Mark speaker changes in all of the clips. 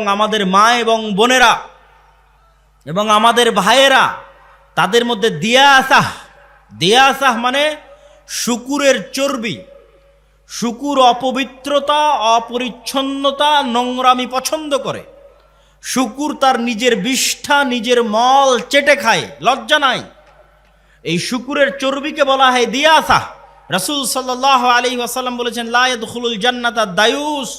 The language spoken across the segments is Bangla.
Speaker 1: আমাদের মা এবং বোনেরা এবং আমাদের ভাইয়েরা, তাদের মধ্যে দিয়া আসাহ। দিয়া আসাহ মানে শুকুরের চর্বি। শুকুর অপবিত্রতা, অপরিচ্ছন্নতা, নোংরামি পছন্দ করে। শুকুর তার নিজের বিষ্ঠা, নিজের মল চেটে খায়, লজ্জা নাই। এই শুকুরের চর্বিকে বলা হয় দিয়াসা রাসূল সাল্লাহ আলী ওয়াসাল্লাম বলেছেন লায়দ খুলুল জান্নাতা দায়ুস।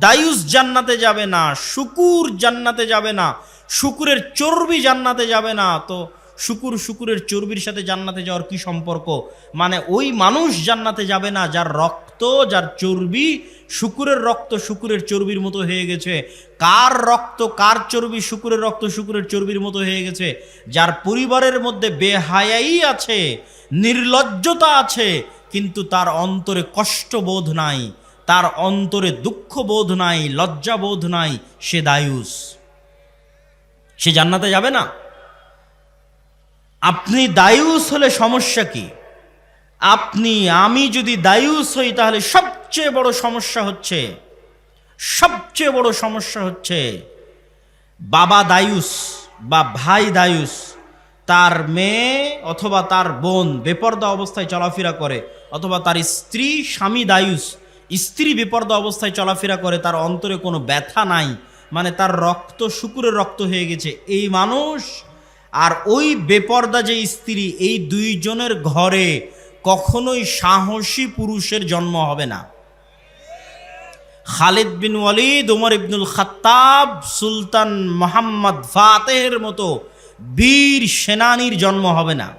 Speaker 1: দায়ুস জান্নাতে যাবে না, শুকুর জান্নাতে যাবে না, শুকুরের চর্বি জান্নাতে যাবে না। তো শুকুর শুকুরের চর্বির সাথে জান্নাতে যাওয়ার কি সম্পর্ক? মানে ওই মানুষ জান্নাতে যাবে না যার রক্ত, যার চর্বি শুকুরের রক্ত শুকুরের চর্বির মতো হয়ে গেছে। কার রক্ত, কার চর্বি শুকুরের রক্ত শুকুরের চর্বির মতো হয়ে গেছে? যার পরিবারের মধ্যে বেহায়াই আছে, নির্লজ্জতা আছে, কিন্তু তার অন্তরে কষ্টবোধ নাই। তার অন্তরে দুঃখবোধ নাই লজ্জাবোধ নাই, সে দায়ুস। সে জান্নাতে যাবে না? আপনি দায়ুস হলে সমস্যা কি? আপনি, আমি যদি দায়ুস হই তাহলে সবচেয়ে বড় সমস্যা হচ্ছে, সবচেয়ে বড় সমস্যা হচ্ছে, বাবা দায়ুস বা ভাই দায়ুস, তার মেয়ে অথবা তার বোন বেপর্দা অবস্থায় চলাফেরা করে, অথবা তার স্ত্রী স্বামী দায়ুস স্ত্রী বেপর্দা অবস্থায় চলাফেরা করে, তার অন্তরে কোনো ব্যথা নাই। মানে তার রক্ত, শুকুরের রক্ত হয়ে গেছে। এই মানুষ আর ওই বেপর্দা যে স্ত্রী, এই দুইজনের ঘরে কখনোই সাহসী পুরুষের জন্ম হবে না। খালিদ বিন ওয়ালিদ, উমর ইবনুল খাত্তাব, সুলতান মোহাম্মদ ফাতেহের মতো বীর সেনানীর জন্ম হবে না।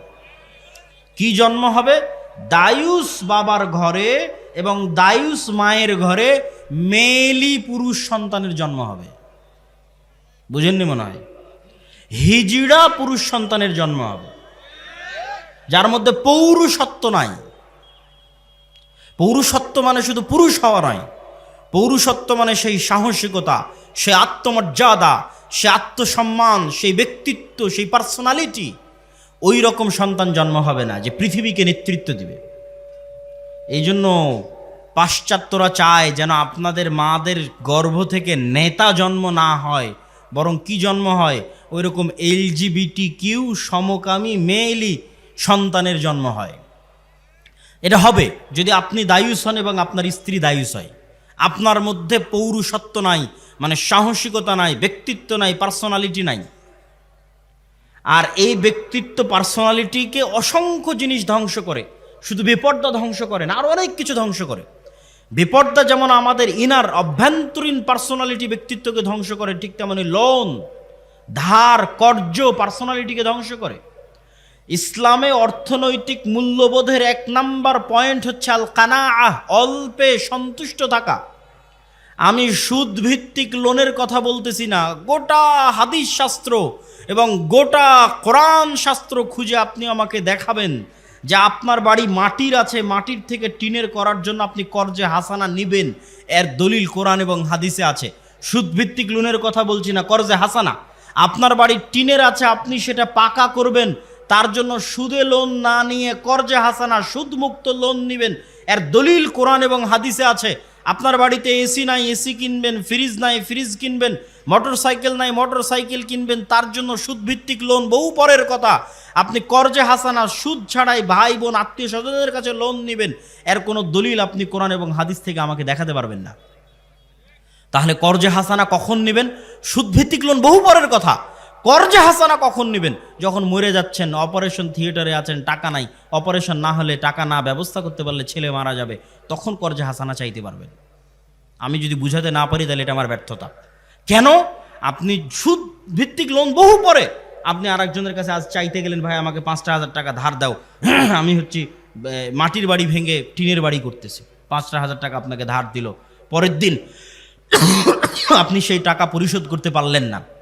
Speaker 1: কি জন্ম হবে? দায়ুস বাবার ঘরে এবং দায়ুস মায়ের ঘরে মেলি পুরুষ সন্তানের জন্ম হবে। বুঝেননি মনে হয়? হিজিড়া পুরুষ সন্তানের জন্ম হবে। যার মধ্যে পৌরুষত্ব নাই। পৌরুষত্ব মানে শুধু পুরুষ হওয়া নয়। পৌরুষত্ব মানে সেই সাহসিকতা, সে আত্মমর্যাদা, সে আত্মসম্মান, সেই ব্যক্তিত্ব, সেই পার্সোনালিটি ওই রকম সন্তান জন্ম হবে না যে পৃথিবীকে নেতৃত্ব দিবে। এই জন্য পাশ্চাত্যরা চায় যেন আপনাদের মাদের গর্ভ থেকে নেতা জন্ম না হয়, বরং কি জন্ম হয়? ওই রকম এলজিবিটি কিউ সমকামী মেয়েলি সন্তানের জন্ম হয়। এটা হবে যদি আপনি দায়ুস হন এবং আপনার স্ত্রী দায়ুস হয়। আপনার মধ্যে পৌরুষত্ব নাই মানে সাহসিকতা নাই, ব্যক্তিত্ব নাই, পার্সোনালিটি নাই। আর এই ব্যক্তিত্ব, পার্সোনালিটিকে অসংখ্য জিনিস ধ্বংস করে। শুধু বিপর্দা ধ্বংস করে না আরও অনেক কিছু ধ্বংস করে। বিপর্দা যেমন আমাদের ইনার অভ্যন্তরীণ পার্সোনালিটি ব্যক্তিত্বকে ধ্বংস করে, ঠিক তেমনি লোন ধার কর্য পার্সোনালিটিকে ধ্বংস করে। ইসলামে অর্থনৈতিক মূল্যবোধের এক নাম্বার পয়েন্ট হচ্ছে আল কানা আহ অল্পে সন্তুষ্ট থাকা। আমি সুদ ভিত্তিক লোনের কথা বলতেছি না, গোটা হাদিস শাস্ত্র এবং গোটা কোরআন শাস্ত্র খুঁজে আপনি আমাকে দেখাবেন। যে আপনার বাড়ি মাটির আছে, মাটির থেকে টিনের করার জন্য আপনি কর্জে হাসানা নিবেন, এর দলিল কোরআন এবং হাদিসে আছে। সুদভিত্তিক লোনের কথা বলছি না, কর্জে হাসানা। আপনার বাড়ি টিনের আছে, আপনি সেটা পাকা করবেন, তার জন্য সুদে লোন না নিয়ে কর্জে হাসানা, সুদমুক্ত লোন নিবেন, এর দলিল কোরআন এবং হাদিসে আছে। আপনার বাড়িতে এসি নাই, এসি কিনবেন, ফ্রিজ নাই, ফ্রিজ কিনবেন মোটর সাইকেল নাই মোটর সাইকেল কিনবেন, তার জন্য সুদভিত্তিক লোন বহু পরের কথা। আপনি কর্জে হাসানা, সুদ ছাড়াই ভাই, বোন, আত্মীয় স্বজনদের কাছে লোন নেবেন। এর কোনো দলিল আপনি কোরআন এবং হাদিস থেকে আমাকে দেখাতে পারবেন না। তাহলে কর্জে হাসানা কখন নেবেন? সুদভিত্তিক লোন বহু পরের কথা। কর্জে হাসানা কখন নেবেন? যখন মরে যাচ্ছেন, অপারেশন থিয়েটারে আছেন, টাকা নাই। অপারেশন না হলে টাকা না, ব্যবস্থা করতে পারলে ছেলে মারা যাবে। তখন কর্জে হাসানা চাইতে পারবেন। আমি যদি বুঝাতে না পারি, তাহলে এটা আমার ব্যর্থতা। কেন? আপনি সুদ ভিত্তিক লোন বহু পরে। আপনি আরেকজনের কাছে আজ চাইতে গেলেন, ভাই, আমাকে পাঁচটা হাজার টাকা ধার দাও। আমি হচ্ছি মাটির বাড়ি ভেঙে টিনের বাড়ি করতেছি। পাঁচটা হাজার টাকা আপনাকে ধার দিল। পরের দিন আপনি সেই টাকা পরিশোধ করতে পারলেন না।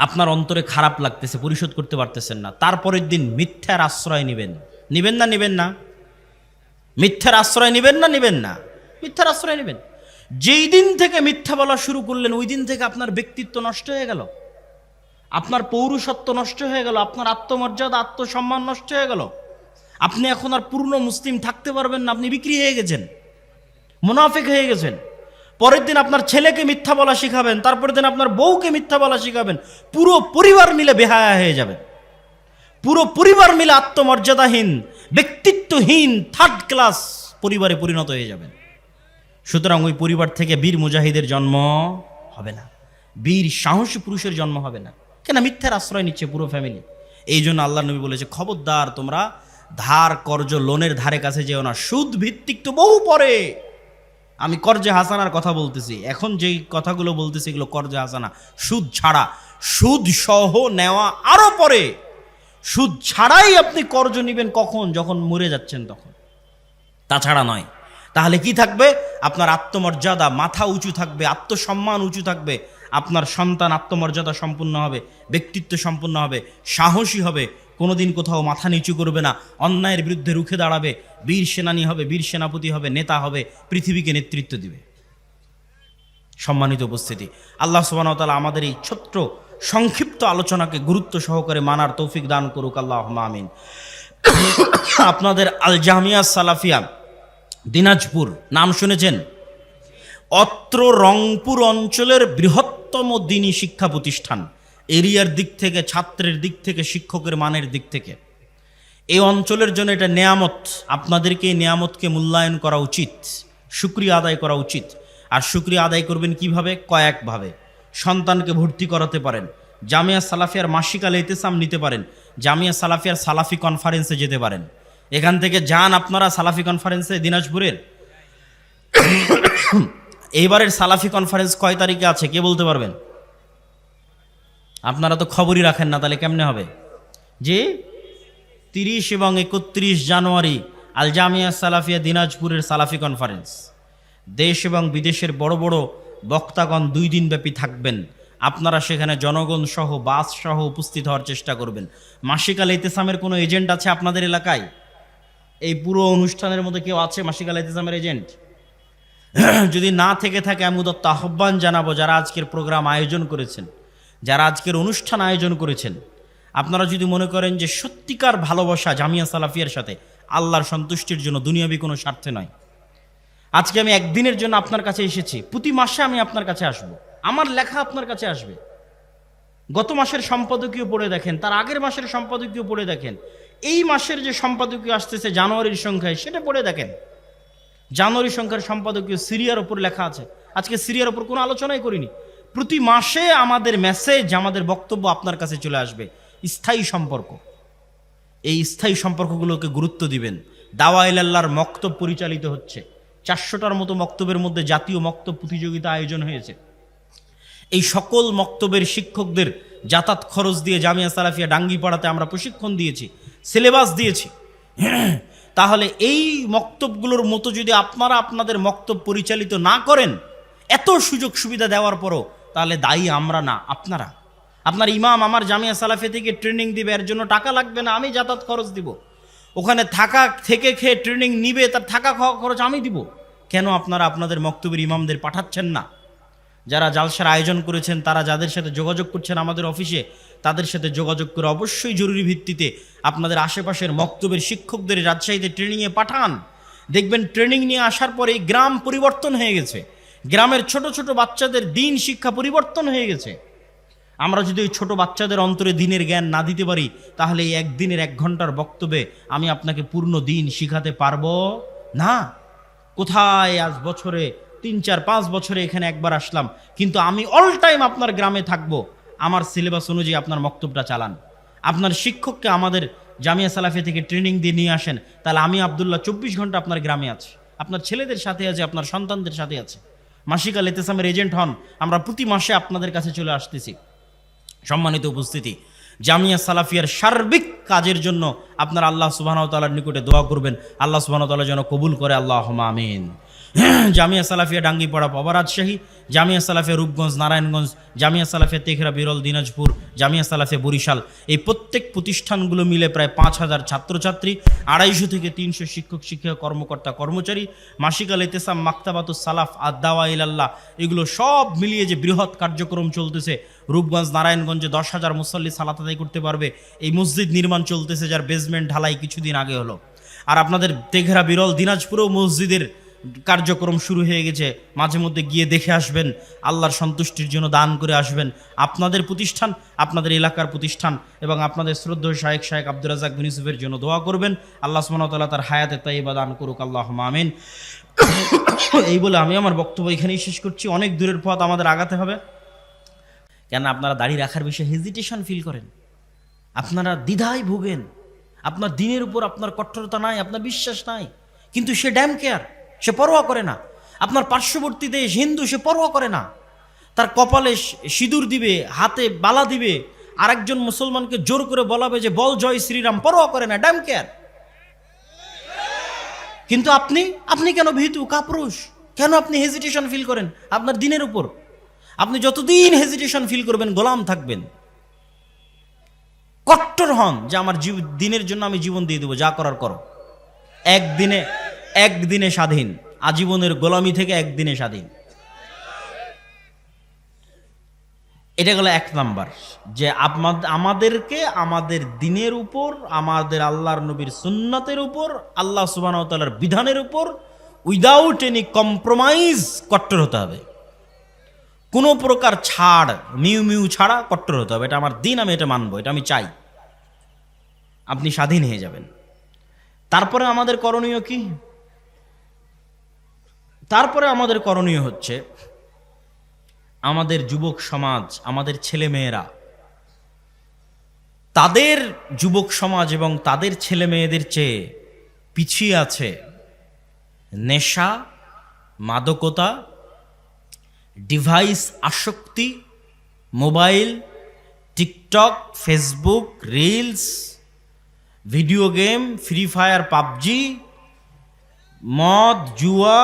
Speaker 1: আপনার অন্তরে খারাপ লাগতেছে, পরিশোধ করতে পারতেছেন না। তারপরের দিন মিথ্যার আশ্রয় নেবেন। নেবেন না নেবেন না। মিথ্যার আশ্রয় নেবেন না নেবেন না। মিথ্যার আশ্রয় নেবেন। যেই দিন থেকে মিথ্যা বলা শুরু করলেন, ওই দিন থেকে আপনার ব্যক্তিত্ব নষ্ট হয়ে গেল। আপনার পৌরুষত্ব নষ্ট হয়ে গেল। আপনার আত্মমর্যাদা, আত্মসম্মান নষ্ট হয়ে গেল। আপনি এখন আর পূর্ণ মুসলিম থাকতে পারবেন না। আপনি বিক্রি হয়ে গেছেন। মুনাফেক হয়ে গেছেন। পরের দিন আপনার ছেলেকে মিথ্যা বলা শিখাবেন, তারপরের দিন আপনার বউকে মিথ্যা বলা শিখাবেন, পুরো পরিবার মিলে বেহায়া হয়ে যাবে পুরো পরিবার মিলে আত্মমর্যাদাহীন, ব্যক্তিত্বহীন থার্ড ক্লাস পরিবারে পরিণত হয়ে যাবেন। সুতরাং ওই পরিবার থেকে বীর মুজাহিদের জন্ম হবে না। বীর সাহসী পুরুষের জন্ম হবে না। কেন? মিথ্যার আশ্রয় নিচ্ছে পুরো ফ্যামিলি এই জন্য আল্লাহ নবী বলেছে, খবরদার, তোমরা ধার, কর্জ, লোনের ধারে কাছে যেও না। সুদ ভিত্তিক তো বহু পরে আমি কর্জে হাসানার কথা বলতেছি। এখন যেই কথাগুলো বলতেছি এগুলো কর্জে হাসানা। সুদ ছাড়া। সুদ সহ নেওয়া আরও পরে। সুদ ছাড়াই আপনি কর্জ নেবেন কখন? যখন মরে যাচ্ছেন তখন। তাছাড়া নয়। তাহলে কি থাকবে? আপনার আত্মমর্যাদা মাথা উঁচু থাকবে, আত্মসম্মান উঁচু থাকবে, আপনার সন্তান আত্মমর্যাদা সম্পূর্ণ হবে, ব্যক্তিত্ব সম্পূর্ণ হবে, সাহসী হবে কোনোদিন কোথাও মাথা নিচু করবে না, অন্যায়ের বিরুদ্ধে রুখে দাঁড়াবে, বীর সেনানী হবে, বীর সেনাপতি হবে, নেতা হবে, পৃথিবীকে নেতৃত্ব দিবে। সম্মানিত উপস্থিতি, আল্লাহ সুবাহতালা আমাদের এই ছোট্ট, সংক্ষিপ্ত আলোচনাকে গুরুত্ব সহকারে মানার তৌফিক দান করুক আল্লাহ আমিন। আপনাদের আল জামিয়া সালাফিয়া, দিনাজপুর, নাম শুনেছেন? অত্র রংপুর অঞ্চলের বৃহত্তম দিনী শিক্ষা প্রতিষ্ঠান। এরিয়ার দিক থেকে, ছাত্রের দিক থেকে, শিক্ষকের মানের দিক থেকে। এই অঞ্চলের জন্য এটা নেয়ামত। আপনাদেরকে এই নেয়ামতকে মূল্যায়ন করা উচিত। সুক্রিয়া আদায় করা উচিত। আর সুক্রিয়া আদায় করবেন কীভাবে? কয়েকভাবে। সন্তানকে ভর্তি করাতে পারেন। জামিয়া সালাফিয়ার মাসিকাল ইতেসাম নিতে পারেন। জামিয়া সালাফিয়ার সালাফি কনফারেন্সে যেতে পারেন। এখান থেকে যান আপনারা সালাফি কনফারেন্সে দিনাজপুরের। এইবারের সালাফি কনফারেন্স কয় তারিখে আছে? কে বলতে পারবেন? আপনারা তো খবরই রাখেন না, তাহলে কেমনে হবে? যে তিরিশ এবং একত্রিশ জানুয়ারি আল জামিয়া সালাফিয়া দিনাজপুরের সালাফি কনফারেন্স দেশ এবং বিদেশের বড় বড় বক্তাগণ দুই দিন ব্যাপী থাকবেন। আপনারা সেখানে জনগণ সহ, বাস সহ উপস্থিত হওয়ার চেষ্টা করবেন। মাসিকাল ইতেসামের কোনো এজেন্ট আছে আপনাদের এলাকায়? এই পুরো অনুষ্ঠানের মধ্যে কেউ আছে মাসিকাল ইতেসামের এজেন্ট? যদি না থেকে থাকে, আমি দত্ত আহ্বান জানাব যারা আজকের প্রোগ্রাম আয়োজন করেছেন। যারা আজকের অনুষ্ঠান আয়োজন করেছেন, আপনারা যদি মনে করেন যে সত্যিকার ভালোবাসা জামিয়া সালাফিয়ার সাথে আল্লাহর সন্তুষ্টির জন্য দুনিয়াবি কোনো স্বার্থে নয়। আজকে আমি একদিনের জন্য আপনার কাছে এসেছি, প্রতি মাসে আমি আপনার কাছে আসব, আমার লেখা আপনার কাছে আসবে। গত মাসের সম্পাদকীয় পড়ে দেখেন, তার আগের মাসের সম্পাদকীয় পড়ে দেখেন, এই মাসের যে সম্পাদকীয় আসতেছে জানুয়ারির সংখ্যায়, সেটা পড়ে দেখেন। জানুয়ারি সংখ্যার সম্পাদকীয় সিরিয়ার ওপর লেখা আছে। আজকে সিরিয়ার ওপর কোনো আলোচনাই করিনি। প্রতি মাসে আমাদের মেসেজ আমাদের বক্তব্য আপনার কাছে চলে আসবে। স্থায়ী সম্পর্ক। এই স্থায়ী সম্পর্কগুলোকে গুরুত্ব দিবেন। দাওয়া ইলাল্লাহর মক্তব পরিচালিত হচ্ছে। চারশোটার মতো মক্তবের মধ্যে জাতীয় মক্তব প্রতিযোগিতা আয়োজন হয়েছে। এই সকল মক্তবের শিক্ষকদের যাতায়াত খরচ দিয়ে জামিয়া সালাফিয়া ডাঙ্গি পাড়াতে আমরা প্রশিক্ষণ দিয়েছি সিলেবাস দিয়েছি। তাহলে এই মক্তবগুলোর মতো যদি আপনারা আপনাদের মক্তব পরিচালিত না করেন, এত সুযোগ সুবিধা দেওয়ার পরও তাহলে দায়ী আমরা না, আপনারা। আপনার ইমাম আমার জামিয়া সালাফে থেকে ট্রেনিং দিবে, এর জন্য টাকা লাগবে না, আমি যাতায়াত খরচ দিব। ওখানে থাকা থেকে খেয়ে ট্রেনিং নিবে, তার থাকা খাওয়া খরচ আমি দিব। কেন আপনারা আপনাদের মক্তবের ইমামদের পাঠাচ্ছেন না? যারা জালসার আয়োজন করেছেন, তারা যাদের সাথে যোগাযোগ করছেন আমাদের অফিসে, তাদের সাথে যোগাযোগ করে অবশ্যই জরুরি ভিত্তিতে আপনাদের আশেপাশের মক্তবের শিক্ষকদের রাজশাহীতে ট্রেনিংয়ে পাঠান। দেখবেন ট্রেনিং নিয়ে আসার পরে গ্রাম পরিবর্তন হয়ে গেছে। গ্রামের ছোট ছোট বাচ্চাদের দিন শিক্ষা পরিবর্তন হয়ে গেছে। আমরা যদি ওই ছোট বাচ্চাদের অন্তরে দিনের জ্ঞান না দিতে পারি, তাহলে এই একদিনের এক ঘণ্টার বক্তব্যে আমি আপনাকে পূর্ণ দিন শিখাতে পারব? না। কোথায় আজ বছরে, তিন, চার, পাঁচ বছরে এখানে একবার আসলাম, কিন্তু আমি অল টাইম আপনার গ্রামে থাকব। আমার সিলেবাস অনুযায়ী আপনার বক্তব্যটা চালান। আপনার শিক্ষককে আমাদের জামিয়া সালাফি থেকে ট্রেনিং দিয়ে নিয়ে আসেন। তাহলে আমি আবদুল্লাহ চব্বিশ ঘণ্টা আপনার গ্রামে আছি। আপনার ছেলেদের সাথে আছে, আপনার সন্তানদের সাথে আছে। মাসিকাল এতেসামের এজেন্ট হন, আমরা প্রতি মাসে আপনাদের কাছে চলে আসতেছি। সম্মানিত উপস্থিতি, জামিয়া সালাফিয়ার সার্বিক কাজের জন্য আপনারা আল্লাহ সুবাহ তালার নিকটে দোয়া করবেন। আল্লাহ সুবাহ তাল্লাহ যেন কবুল করে আল্লাহ আমিন। জামিয়া সালাফিয়া ডাঙ্গিপাড়া পাবা রাজশাহী জামিয়া সালাফিয়া রূপগঞ্জ, নারায়ণগঞ্জ, জামিয়া সালাফিয়া তেঘরা বিরল দিনাজপুর, জামিয়া সালাফিয়া বরিশাল। এই প্রত্যেক প্রতিষ্ঠানগুলো মিলে প্রায় পাঁচ হাজার ছাত্রছাত্রী, আড়াইশো থেকে তিনশো শিক্ষক শিক্ষক, কর্মকর্তা, কর্মচারী, মাসিকাল এতেসাম মাক্তাবাতুস সালাফ আদাওয়া ইলাল্লাহ, এগুলো সব মিলিয়ে যে বৃহৎ কার্যক্রম চলতেছে, রূপগঞ্জ, নারায়ণগঞ্জে দশ হাজার মুসল্লি সালাত আদায় করতে পারবে, এই মসজিদ নির্মাণ চলতেছে যার বেসমেন্ট ঢালাই কিছুদিন আগে হলো। আর আপনাদের তেঘরা বিরল দিনাজপুরেও মসজিদের কার্যক্রম শুরু হয়ে গেছে। মাঝে মধ্যে গিয়ে দেখে আসবেন, আল্লাহর সন্তুষ্টির জন্য দান করে আসবেন। আপনাদের প্রতিষ্ঠান, আপনাদের এলাকার প্রতিষ্ঠান এবং আপনাদের শ্রদ্ধেয় শায়েক শায়েক আব্দুল রাজাক বিন জন্য দোয়া করবেন। আল্লাহ সুমনতাল্লাহ তার হায়াতে তাইবা দান করুক আল্লাহ আমিন। এই বলে আমি আমার বক্তব্য এখানেই শেষ করছি। অনেক দূরের পথ আমাদের আগাতে হবে। কেন আপনারা দাড়ি রাখার বিষয়ে হেজিটেশন ফিল করেন। আপনারা দ্বিধায় ভোগেন। আপনার দিনের উপর আপনার কঠোরতা নাই, আপনার বিশ্বাস নাই। কিন্তু সে ড্যাম কেয়ার সে পরোয়া করে না। আপনার পার্শ্ববর্তী দেশ হিন্দু, সে পরোয়া করে না। তার কপালে সিঁদুর দিবে, হাতে বালা দিবে, আরেকজন মুসলমানকে জোর করে বলাবে যে, বল জয় শ্রীরাম, পরোয়া করে না, ড্যাম কেয়ার। কিন্তু আপনি আপনি কেন ভীতু, কাপুরুষ? কেন আপনি হেজিটেশন ফিল করেন আপনার দিনের উপর? আপনি যতদিন হেজিটেশন ফিল করবেন, গোলাম থাকবেন। কট্টর হন যে, আমার দিনের জন্য আমি জীবন দিয়ে দেবো, যা করার করো। একদিনে একদিনে স্বাধীন। আজীবনের গোলামি থেকে একদিনে স্বাধীন। এটা গেল এক নাম্বার, যে আমাদ- আমাদেরকে আমাদের দিনের উপর, আমাদের আল্লাহর নবীর সুন্নাতের উপর, আল্লাহ সুবাহতালার বিধানের উপর উইদাউট এনি কম্প্রোমাইজ কট্টর হতে হবে। কোনো প্রকার ছাড়, মিউ মিউ ছাড়া কট্টর হতে হবে। এটা আমার দিন, আমি এটা মানবো, এটা আমি চাই। আপনি স্বাধীন হয়ে যাবেন। তারপরে আমাদের করণীয় কি? তারপরে আমাদের করণীয় হচ্ছে আমাদের যুবক সমাজ, আমাদের ছেলে মেয়েরা তাদের যুবক সমাজ এবং তাদের ছেলে মেয়েদের চেয়ে পিছিয়ে আছে নেশা, মাদকতা, ডিভাইস আসক্তি, mobile, TikTok, Facebook, reels, video game, Free Fire, PUBG, মদ, জুয়া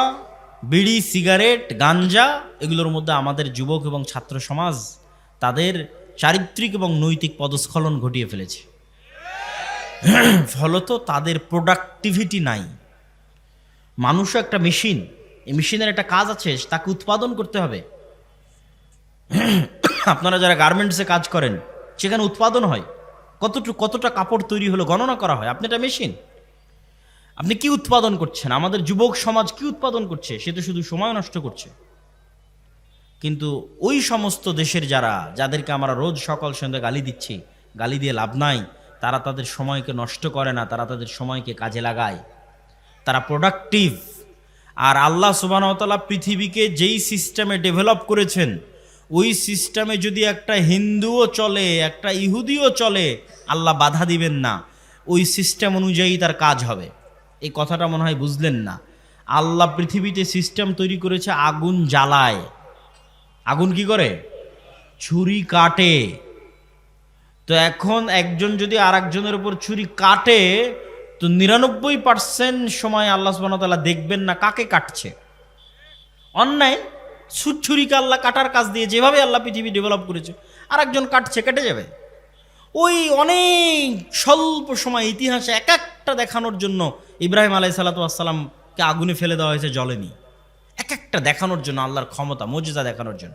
Speaker 1: বিড়ি, সিগারেট, গাঞ্জা, এগুলোর মধ্যে আমাদের যুবক এবং ছাত্র সমাজ তাদের চারিত্রিক এবং নৈতিক পদস্খলন ঘটিয়ে ফেলেছে। ফলত তাদের প্রোডাক্টিভিটি নাই। মানুষও একটা মেশিন এই মেশিনের একটা কাজ আছে, তাকে উৎপাদন করতে হবে। আপনারা যারা গার্মেন্টসে কাজ করেন, সেখানে উৎপাদন হয়। কতটুকু, কতটা কাপড় তৈরি হলো গণনা করা হয়? আপনি একটা মেশিন আপনি কি উৎপাদন করছেন? আমাদের যুবক সমাজ কি উৎপাদন করছে? সে তো শুধু সময় নষ্ট করছে। কিন্তু ওই সমস্ত দেশের যারা, যাদেরকে আমরা রোজ সকাল সন্ধ্যা গালি দিচ্ছি, গালি দিয়ে লাভ নাই, তারা তাদের সময়কে নষ্ট করে না, তারা তাদের সময়কে কাজে লাগায়। তারা প্রোডাক্টিভ আর আল্লাহ সুবাহতাল্লাহ পৃথিবীকে যেই সিস্টেমে ডেভেলপ করেছেন, ওই সিস্টেমে যদি একটা হিন্দুও চলে, একটা ইহুদিও চলে, আল্লাহ বাধা দিবেন না। ওই সিস্টেম অনুযায়ী তার কাজ হবে। এই কথাটা মনে হয় বুঝলেন না। আল্লাহ পৃথিবীতে সিস্টেম তৈরি করেছে, আগুন জ্বালায়। আগুন কি করে? ছুরি কাটে। তো এখন একজন যদি আর একজনের উপর ছুরি কাটে, তো নিরানব্বই পার্সেন্ট সময় আল্লাহ সুবাহতাল্লাহ দেখবেন না কাকে কাটছে। অন্যায় ছু- ছুরিকে আল্লাহ কাটার কাজ দিয়ে যেভাবে আল্লাহ পৃথিবী ডেভেলপ করেছে আর একজন কাটছে, কেটে যাবে। ওই অনেক স্বল্প সময় ইতিহাসে এক একটা দেখানোর জন্য ইব্রাহিম আলাই সাল্লাতামকে আগুনে ফেলে দেওয়া হয়েছে জলেনি এক একটা দেখানোর জন্য, আল্লাহর ক্ষমতা, মর্যাদা দেখানোর জন্য।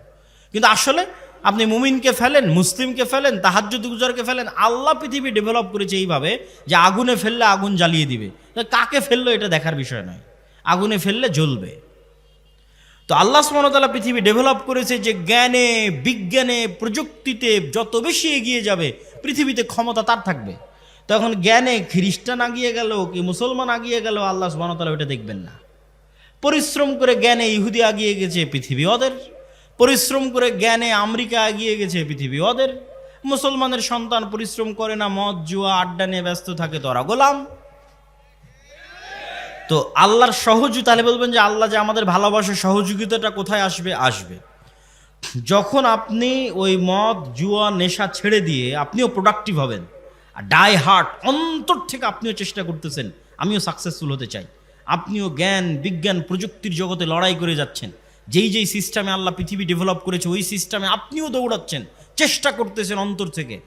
Speaker 1: কিন্তু আসলে আপনি মুমিনকে ফেলেন, মুসলিমকে ফেলেন, তাহাজ্জুদ গুজারকে ফেলেন, আল্লাহ পৃথিবী ডেভেলপ করেছে এইভাবে যে আগুনে ফেললে আগুন জ্বালিয়ে দিবে। কাকে ফেলল এটা দেখার বিষয় নয়। আগুনে ফেললে জ্বলবে। তো আল্লাহ সুমনতাল্লাহ পৃথিবী ডেভেলপ করেছে যে জ্ঞানে, বিজ্ঞানে, প্রযুক্তিতে যত বেশি এগিয়ে যাবে, পৃথিবীতে ক্ষমতা তার থাকবে। তখন জ্ঞানে খ্রিস্টান আগিয়ে গেল কি মুসলমান আগিয়ে গেল, আল্লাহ সুমনতাল্লাহ ওটা দেখবেন না। পরিশ্রম করে জ্ঞানে ইহুদি আগিয়ে গেছে, পৃথিবী ওদের। পরিশ্রম করে জ্ঞানে আমেরিকা আগিয়ে গেছে, পৃথিবী ওদের। মুসলমানের সন্তান পরিশ্রম করে না, মদ, জুয়া, আড্ডা নিয়ে ব্যস্ত থাকে তো ওরা গোলাম। তো আল্লাহর সহজ তাহলে বলবেন যে আল্লাহ যে আমাদের ভালোবাসা সহযোগিতাটা কোথায় আসবে? আসবে। যখন আপনি ওই মদ, জুয়া, নেশা ছেড়ে দিয়ে আপনিও প্রোডাক্টিভ হবেন, আর ডাই হার্ট অন্তর থেকে আপনিও চেষ্টা করতেছেন, আমিও সাকসেসফুল হতে চাই। আপনিও জ্ঞান, বিজ্ঞান প্রযুক্তির জগতে লড়াই করে যাচ্ছেন। যেই যেই সিস্টেমে আল্লাহ পৃথিবী ডেভেলপ করেছে, ওই সিস্টেমে আপনিও দৌড়াচ্ছেন, চেষ্টা করতেছেন অন্তর থেকে।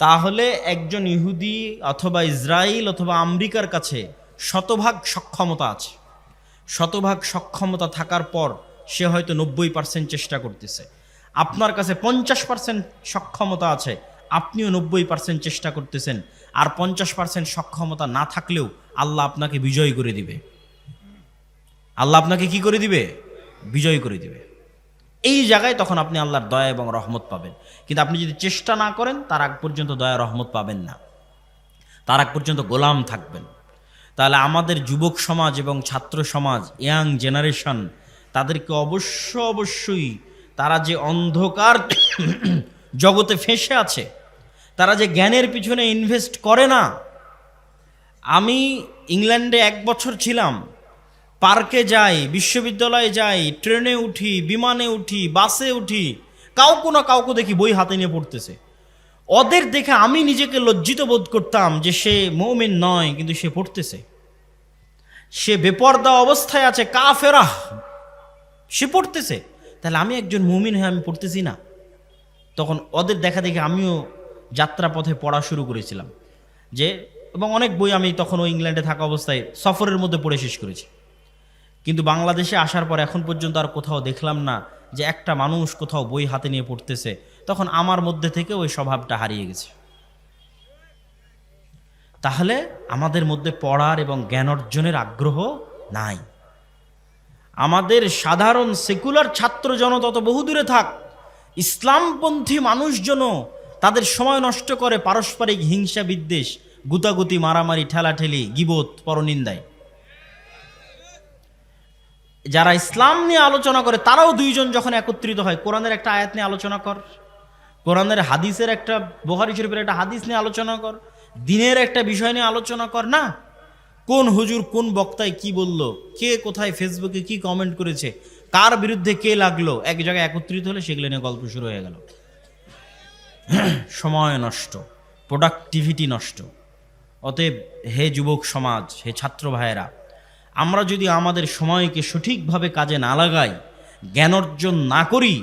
Speaker 1: তাহলে একজন ইহুদি অথবা ইসরায়েল অথবা আমেরিকার কাছে শতভাগ সক্ষমতা আছে। শতভাগ সক্ষমতা থাকার পর সে হয়তো নব্বই পার্সেন্ট চেষ্টা করতেছে। আপনার কাছে পঞ্চাশ পার্সেন্ট সক্ষমতা আছে, আপনিও নব্বই পার্সেন্ট চেষ্টা করতেছেন। আর পঞ্চাশ পার্সেন্ট সক্ষমতা না থাকলেও আল্লাহ আপনাকে বিজয় করে দিবে। আল্লাহ আপনাকে কি করে দিবে? বিজয় করে দিবে। এই জায়গায় তখন আপনি আল্লাহর দয়া এবং রহমত পাবেন। কিন্তু আপনি যদি চেষ্টা না করেন, তার আগ পর্যন্ত দয়া রহমত পাবেন না। তার আগ পর্যন্ত গোলাম থাকবেন। তাহলে আমাদের যুবক সমাজ এবং ছাত্র সমাজ, ইয়াং জেনারেশন, তাদেরকে অবশ্য অবশ্যই তারা যে অন্ধকার জগতে ফেঁসে আছে, তারা যে জ্ঞানের পিছনে ইনভেস্ট করে না, আমি ইংল্যান্ডে এক বছর ছিলাম, পার্কে যাই, বিশ্ববিদ্যালয়ে যাই, ট্রেনে উঠি, বিমানে উঠি, বাসে উঠি, কাউকে না কাউকে দেখি বই হাতে নিয়ে পড়তেছে। ওদের দেখে আমি নিজেকে লজ্জিত বোধ করতাম যে সে মৌমিন নয়, কিন্তু সে পড়তেছে। সে বেপর্দা অবস্থায় আছে কা ফেরাহ সে পড়তেছে। তাহলে আমি একজন মুমিন হয়ে আমি পড়তেছি না। তখন ওদের দেখা দেখে আমিও যাত্রাপথে পড়া শুরু করেছিলাম। যে, এবং অনেক বই আমি তখন ওই ইংল্যান্ডে থাকা অবস্থায় সফরের মধ্যে পড়ে শেষ করেছি। কিন্তু বাংলাদেশে আসার পর এখন পর্যন্ত আর কোথাও দেখলাম না যে একটা মানুষ কোথাও বই হাতে নিয়ে পড়তেছে। তখন আমার মধ্যে থেকে ওই স্বভাবটা হারিয়ে গেছে। তাহলে আমাদের মধ্যে পড়ার এবং জ্ঞান অর্জনের আগ্রহ নাই। আমাদের সাধারণ সেকুলার ছাত্র জনতা তো বহুদূরে থাক, ইসলামপন্থী মানুষজন তাদের সময় নষ্ট করে পারস্পরিক হিংসা বিদ্বেষ, গুতাগুতি, মারামারি, ঠেলাঠেলি, গিবত, পরনিন্দায়। যারা ইসলাম নিয়ে আলোচনা করে, তারাও দুইজন যখন একত্রিত হয়, কোরআনের একটা আয়াত নিয়ে আলোচনা কর। কোরআনের হাদিসের একটা বোহারি শরীফের একটা হাদিস নিয়ে আলোচনা কর, দিনের একটা বিষয় নিয়ে আলোচনা কর, না? কোন হুজুর কোন বক্তায় কি বলল, কে কোথায় ফেসবুকে কি কমেন্ট করেছে, কার বিরুদ্ধে কে লাগল, এক জায়গায় একত্রিত হলে সেগুলো নিয়ে গল্প শুরু হয়ে গেল। সময় নষ্ট প্রোডাক্টিভিটি নষ্ট। অতএব হে যুবক সমাজ, হে ছাত্র ভাইয়েরা, আমরা যদি আমাদের সময়কে সঠিকভাবে কাজে না লাগাই, জ্ঞান অর্জন না করি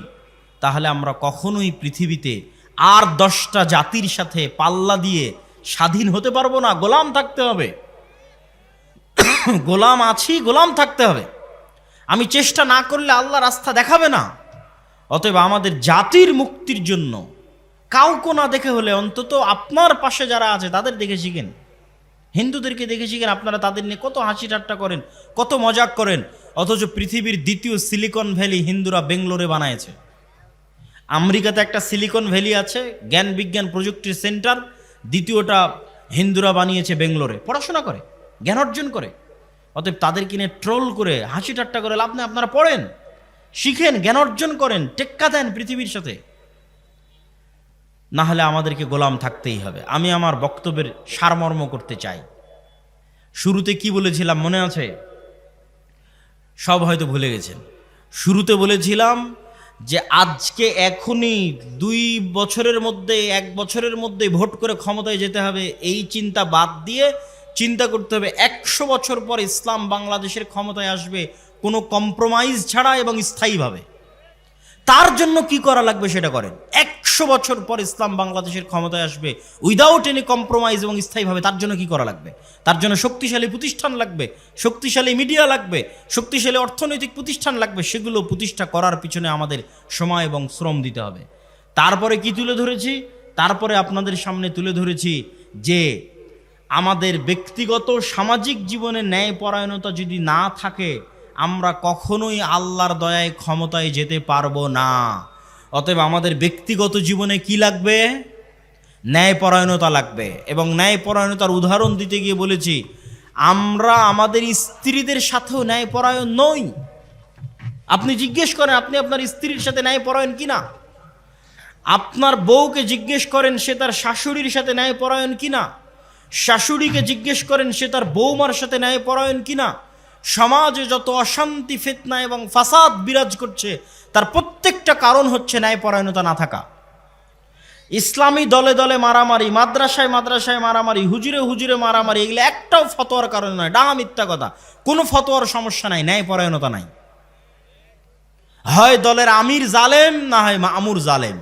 Speaker 1: তাহলে আমরা কখনোই পৃথিবীতে আর দশটা জাতির সাথে পাল্লা দিয়ে স্বাধীন হতে পারব না, গোলাম থাকতে হবে। গোলাম আছি, গোলাম থাকতে হবে। আমি চেষ্টা না করলে আল্লাহ রাস্তা দেখাবে না। অতএব আমাদের জাতির মুক্তির জন্য কাউকে না দেখে হলে অন্তত আপনার পাশে যারা আছে তাদের দেখে শিখেন। হিন্দুদেরকে দেখে শিখেন, আপনারা তাদের নিয়ে কত হাসি ঠাট্টা করেন, কত মজাক করেন। অথচ পৃথিবীর দ্বিতীয় সিলিকন ভ্যালি হিন্দুরা বেঙ্গলোরে বানায়ছে আমেরিকাতে একটা সিলিকন ভ্যালি আছে, জ্ঞান বিজ্ঞান প্রযুক্তির সেন্টার, দ্বিতীয়টা হিন্দুরা বানিয়েছে বেঙ্গলোরে। পড়াশোনা করে, জ্ঞান অর্জন করে। অতএব তাদের কিনে ট্রোল করে, হাসি ঠাট্টা করে লাভ নেই, আপনারা পড়েন, শিখেন, জ্ঞান অর্জন করেন, টেক্কা দেন পৃথিবীর সাথে। না হলে আমাদেরকে গোলাম থাকতেই হবে। আমি আমার বক্তব্যের সারমর্ম করতে চাই। শুরুতে কি বলেছিলাম মনে আছে? সব হয়তো ভুলে গেছেন। শুরুতে বলেছিলাম যে আজকে এখনই দুই বছরের মধ্যে, এক বছরের মধ্যে ভোট করে ক্ষমতায় যেতে হবে, এই চিন্তা বাদ দিয়ে চিন্তা করতে হবে, একশো বছর পর ইসলাম বাংলাদেশের ক্ষমতায় আসবে, কোনো কম্প্রোমাইজ ছাড়া এবং স্থায়ীভাবে। তার জন্য কি করা লাগবে সেটা করেন। একশো বছর পর ইসলাম বাংলাদেশের ক্ষমতায় আসবে উইদাউট এনি কম্প্রোমাইজ এবং স্থায়ীভাবে তার জন্য কি করা লাগবে? তার জন্য শক্তিশালী প্রতিষ্ঠান লাগবে, শক্তিশালী মিডিয়া লাগবে, শক্তিশালী অর্থনৈতিক প্রতিষ্ঠান লাগবে, সেগুলো প্রতিষ্ঠা করার পিছনে আমাদের সময় এবং শ্রম দিতে হবে। তারপরে কি তুলে ধরেছি? তারপরে আপনাদের সামনে তুলে ধরেছি যে আমাদের ব্যক্তিগত সামাজিক জীবনে ন্যায়পরায়ণতা যদি না থাকে আমরা কখনোই আল্লাহর দয়ায় ক্ষমতায় যেতে পারব না। অতএব আমাদের ব্যক্তিগত জীবনে কি লাগবে? ন্যায়পরায়ণতা লাগবে। এবং ন্যায়পরায়ণতার উদাহরণ দিতে গিয়ে বলেছি, আমরা আমাদের স্ত্রীদের সাথেও ন্যায়পরায়ণ নই। আপনি জিজ্ঞেস করেন, আপনি আপনার স্ত্রীর সাথে ন্যায়পরায়ণ কিনা আপনার বউকে জিজ্ঞেস করেন, সে তার শাশুড়ির সাথে ন্যায়পরায়ণ কিনা শাশুড়িকে জিজ্ঞেস করেন, সে তার বৌমার সাথে ন্যায়পরায়ণ কিনা সমাজে যত অশান্তি, ফিতনা এবং ফাসাদ বিরাজ করছে, তার প্রত্যেকটা কারণ হচ্ছে ন্যায়পরায়ণতা না থাকা। ইসলামী দলে দলে মারামারি, মাদ্রাসায় মাদ্রাসায় মারামারি, হুজুরে হুজুরে মারামারি, এগুলো একটাও ফতোয়ার কারণে নয়। ডাহা মিথ্যা কথা। কোনো ফতোয়ার সমস্যা নাই, ন্যায়পরায়ণতা নাই। হয় দলের আমির জালেম, না হয় মামুর জালেম।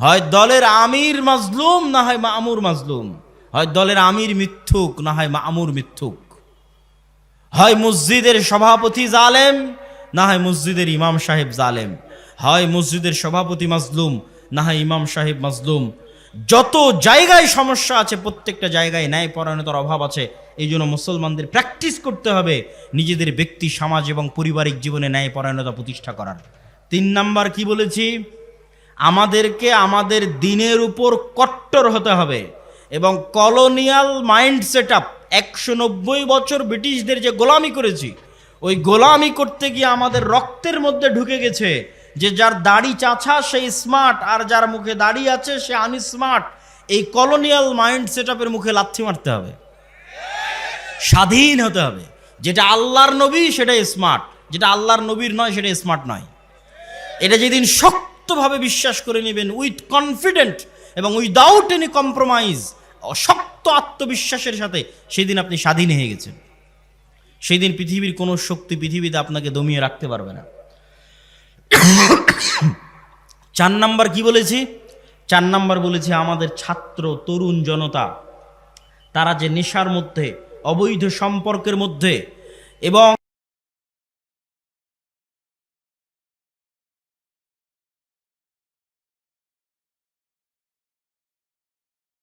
Speaker 1: হয় দলের আমির মাজলুম, না হয় মামুর মাজলুম। হয় দলের আমির মিথ্যুক, না হয় মামুর মিথ্যুক। হয় মসজিদের সভাপতি জালেম, না হয় মসজিদের ইমাম সাহেব জালেম। হয় মসজিদের সভাপতি মাজলুম, না হয় ইমাম সাহেব মাজলুম। যত জায়গায় সমস্যা আছে, প্রত্যেকটা জায়গায় ন্যায় পরায়ণতার অভাব আছে। এই জন্য মুসলমানদের প্র্যাকটিস করতে হবে নিজেদের ব্যক্তি, সমাজ এবং পারিবারিক জীবনে ন্যায় পরায়ণতা প্রতিষ্ঠা করার। তিন নাম্বার কি বলেছি? আমাদেরকে আমাদের দিনের উপর কট্টর হতে হবে এবং কলোনিয়াল মাইন্ড সেট আপ একশো নব্বই বছর ব্রিটিশদের যে গোলামি করেছি, ওই গোলামি করতে গিয়ে আমাদের রক্তের মধ্যে ঢুকে গেছে যে যার দাড়ি চাছা সেই স্মার্ট আর যার মুখে দাড়ি আছে, সে আনি স্মার্ট এই কলোনিয়াল মাইন্ড সেট আপের মুখে লাথি মারতে হবে। স্বাধীন হতে হবে। যেটা আল্লাহর নবী সেটা স্মার্ট যেটা আল্লাহর নবীর নয় সেটা স্মার্ট নয়। এটা যেদিন শক্তভাবে বিশ্বাস করে নেবেন উইথ কনফিডেন্ট এবং উইদাউট এনি কম্প্রোমাইজ শক্ত আত্মবিশ্বাসের সাথে সেদিন আপনি স্বাধীন হয়ে গেছেন। সেই দিন পৃথিবীর কোনো শক্তি পৃথিবীতে আপনাকে দমিয়ে রাখতে পারবে না। চার নাম্বার কি বলেছি? চার নাম্বার বলেছি, আমাদের ছাত্র, তরুণ জনতা, তারা যে নেশার মধ্যে, অবৈধ সম্পর্কের মধ্যে এবং